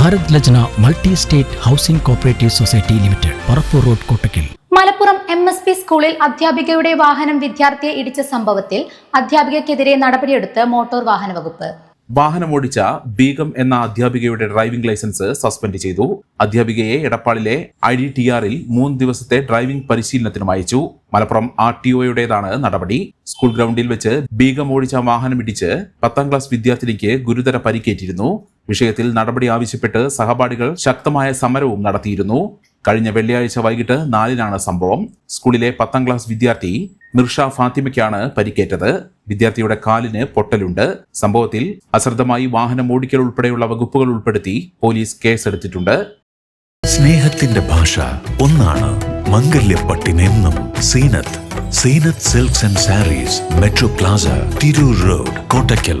Bharat Lajna multi state housing cooperative society limited Parappur road Kottakkal. Malappuram M S P സ്കൂളിൽ അധ്യാപികയുടെ വാഹനം വിദ്യാർത്ഥിയെ ഇടിച്ച സംഭവത്തിൽ അധ്യാപികക്കെതിരെ നടപടിയെടുത്ത് മോട്ടോർ വാഹന വകുപ്പ്. വാഹനം ഓടിച്ച ബീഗം എന്ന അധ്യാപികയുടെ ഡ്രൈവിംഗ് ലൈസൻസ് സസ്പെൻഡ് ചെയ്തു. അധ്യാപികയെ എടപ്പാളിലെ ഐ ഡി ടി ആറിൽ മൂന്ന് ദിവസത്തെ ഡ്രൈവിംഗ് പരിശീലനത്തിനും അയച്ചു. മലപ്പുറം ആർ ടി ഒയുടേതാണ് നടപടി. സ്കൂൾ ഗ്രൗണ്ടിൽ വെച്ച് ബീഗം ഓടിച്ച വാഹനം ഇടിച്ച് പത്താം ക്ലാസ് വിദ്യാർത്ഥിനിക്ക് ഗുരുതര പരിക്കേറ്റിരുന്നു. വിഷയത്തിൽ നടപടി ആവശ്യപ്പെട്ട് സഹപാഠികൾ ശക്തമായ സമരവും നടത്തിയിരുന്നു. കഴിഞ്ഞ വെള്ളിയാഴ്ച വൈകിട്ട് നാലിനാണ് സംഭവം. സ്കൂളിലെ പത്താം ക്ലാസ് വിദ്യാർത്ഥി മിർഷ ഫാത്തിമയ്ക്കാണ് പരിക്കേറ്റത്. വിദ്യാർത്ഥിയുടെ കാലിന് പൊട്ടലുണ്ട്. സംഭവത്തിൽ അശ്രദ്ധമായി വാഹനം ഓടിക്കൽ ഉൾപ്പെടെയുള്ള വകുപ്പുകൾ ഉൾപ്പെടുത്തി പോലീസ് കേസെടുത്തിട്ടുണ്ട്. സ്നേഹത്തിന്റെ ഭാഷ ഒന്നാണ് മംഗല്യപ്പട്ടിനെന്നും Zeenath. Zeenath silks and sarees metro plaza road Kottakkal.